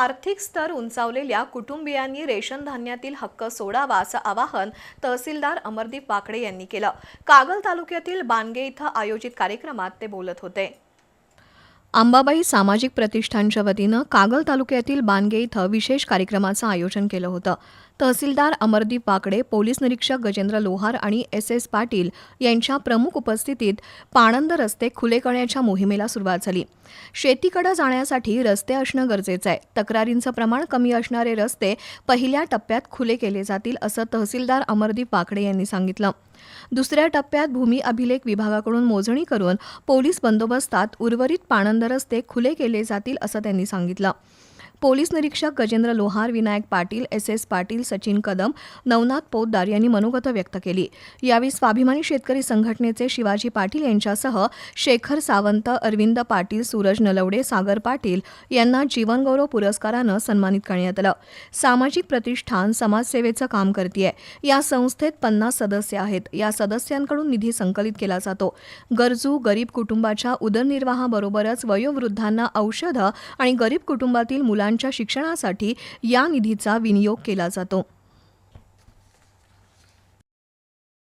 आर्थिक स्तर उंचावलेल्या कुटुंबियांनी रेशन धान्यातील हक्क सोडावा असं आवाहन तहसीलदार अमरदीप वाकडे यांनी केलं. कागल तालुक्यातील बानगे इथं आयोजित कार्यक्रमात ते बोलत होते. अंबाबाई सामाजिक प्रतिष्ठानच्या वतीनं कागल तालुक्यातील बानगे इथं विशेष कार्यक्रमाचं आयोजन केलं होतं. तहसीलदार अमरदीप वाकडे पोलीस निरीक्षक गजेंद्र लोहार आणि एस एस पाटील यांच्या प्रमुख उपस्थितीत पाणंद रस्ते खुले करण्याच्या मोहिमेला सुरुवात झाली. शेतीकडे जाण्यासाठी रस्ते असणं गरजेचं आहे. तक्रारींचं प्रमाण कमी असणारे रस्ते पहिल्या टप्प्यात खुले केले जातील असं तहसीलदार अमरदीप वाकडे यांनी सांगितलं. दुसऱ्या टप्प्यात भूमी अभिलेख विभागाकडून मोजणी करून पोलीस बंदोबस्तात उर्वरित पाणंद रस्ते खुले केले जातील असं त्यांनी सांगितलं. पोलीस निरीक्षक गजेंद्र लोहार विनायक पाटील एस एस पाटील सचिन कदम नवनाथ पोद्दार यांनी मनोगतं व्यक्त केली. यावेळी स्वाभिमानी शेतकरी संघटनेचे शिवाजी पाटील यांच्यासह शेखर सावंत अरविंद पाटील सूरज नलवडे सागर पाटील यांना जीवनगौरव पुरस्कारानं सन्मानित करण्यात आलं. सामाजिक प्रतिष्ठान समाजसेवेचं काम करतीये. या संस्थेत पन्नास सदस्य आहेत. या सदस्यांकडून निधी संकलित केला जातो. गरजू गरीब कुटुंबाच्या उदरनिर्वाहाबरोबरच वयोवृद्धांना औषधं आणि गरीब कुटुंबातील मुलांच्या शिक्षणासाठी या निधीचा विनियोग केला जातो.